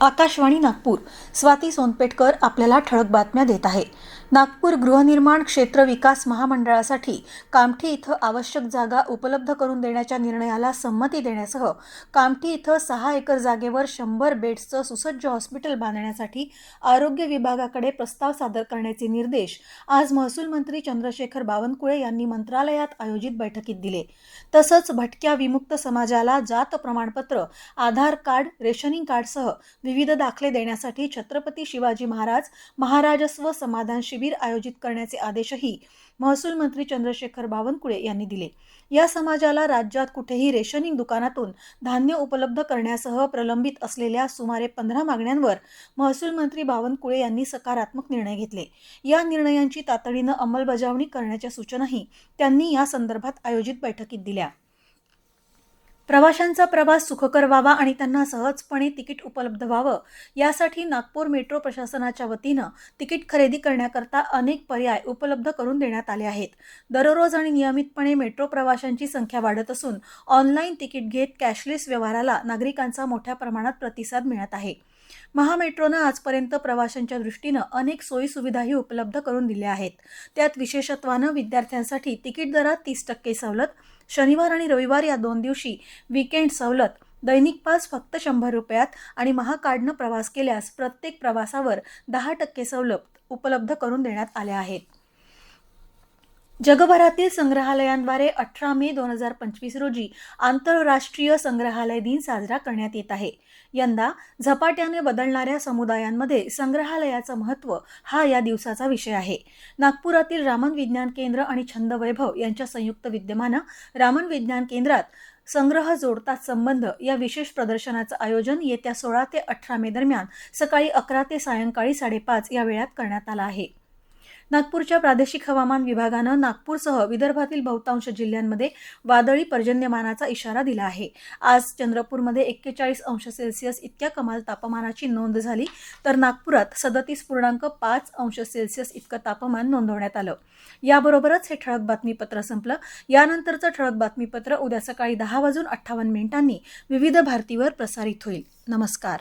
आकाशवाणी नागपूर. स्वाती सोनपेटकर आपल्याला ठळक बातम्या देत आहे. नागपूर गृहनिर्माण क्षेत्र विकास महामंडळासाठी कामठी इथं आवश्यक जागा उपलब्ध करून देण्याच्या निर्णयाला संमती देण्यासह कामठी इथं सहा एकर जागेवर शंभर बेड्सचं सुसज्ज हॉस्पिटल बांधण्यासाठी आरोग्य विभागाकडे प्रस्ताव सादर करण्याचे निर्देश आज महसूल मंत्री चंद्रशेखर बावनकुळे यांनी मंत्रालयात आयोजित बैठकीत दिले. तसंच भटक्या विमुक्त समाजाला जात प्रमाणपत्र आधार कार्ड रेशनिंग कार्डसह विविध दाखले देण्यासाठी छत्रपती शिवाजी महाराज महाराजस्व समाधान शिबिर आयोजित करण्याचे आदेशही महसूल मंत्री चंद्रशेखर बावनकुळे यांनी दिले. या समाजाला राज्यात कुठेही रेशनिंग दुकानातून धान्य उपलब्ध करण्यासह प्रलंबित असलेल्या सुमारे पंधरा मागण्यांवर महसूल मंत्री बावनकुळे यांनी सकारात्मक निर्णय घेतले. या निर्णयांची तातडीनं अंमलबजावणी करण्याच्या सूचनाही त्यांनी या संदर्भात आयोजित बैठकीत दिल्या. प्रवाशांचा प्रवास सुखकर व्हावा आणि त्यांना सहजपणे तिकीट उपलब्ध व्हावं यासाठी नागपूर मेट्रो प्रशासनाच्या वतीनं तिकीट खरेदी करण्याकरता अनेक पर्याय उपलब्ध करून देण्यात आले आहेत. दररोज आणि नियमितपणे मेट्रो प्रवाशांची संख्या वाढत असून ऑनलाईन तिकीट घेत कॅशलेस व्यवहाराला नागरिकांचा मोठ्या प्रमाणात प्रतिसाद मिळत आहे. महामेट्रोनं आजपर्यंत प्रवाशांच्या दृष्टीनं अनेक सोयीसुविधाही उपलब्ध करून दिल्या आहेत. त्यात विशेषत्वानं विद्यार्थ्यांसाठी तिकीट दरात तीस टक्के सवलत शनिवार आणि रविवार या दोन दिवशी विकेंड सवलत दैनिक पास फक्त शंभर रुपयात आणि महाकार्डनं प्रवास केल्यास प्रत्येक प्रवासावर दहा टक्के सवलत उपलब्ध करून देण्यात आल्या आहेत. जगभरातील संग्रहालयांद्वारे अठरा मे दोन हजार पंचवीस रोजी आंतरराष्ट्रीय संग्रहालय दिन साजरा करण्यात येत आहे. यंदा झपाट्याने बदलणाऱ्या समुदायांमध्ये संग्रहालयाचं महत्त्व हा या दिवसाचा विषय आहे. नागपुरातील रामन विज्ञान केंद्र आणि छंद वैभव यांच्या संयुक्त विद्यमानं रामन विज्ञान केंद्रात संग्रह जोडतात संबंध या विशेष प्रदर्शनाचं आयोजन येत्या सोळा ते अठरा मे दरम्यान सकाळी अकरा ते सायंकाळी साडेपाच या वेळात करण्यात आला आहे. नागपूरच्या प्रादेशिक हवामान विभागानं नागपूरसह विदर्भातील बहुतांश जिल्ह्यांमध्ये वादळी पर्जन्यमानाचा इशारा दिला आहे. आज चंद्रपूरमध्ये एक्केचाळीस अंश सेल्सिअस इतक्या कमाल तापमानाची नोंद झाली तर नागपुरात सदतीस पूर्णांक पाच अंश सेल्सिअस इतकं तापमान नोंदवण्यात आलं. याबरोबरच हे ठळक बातमीपत्र संपलं. यानंतरचं ठळक बातमीपत्र उद्या सकाळी दहा वाजून अठ्ठावन्न मिनिटांनी विविध भारतीवर प्रसारित होईल. नमस्कार.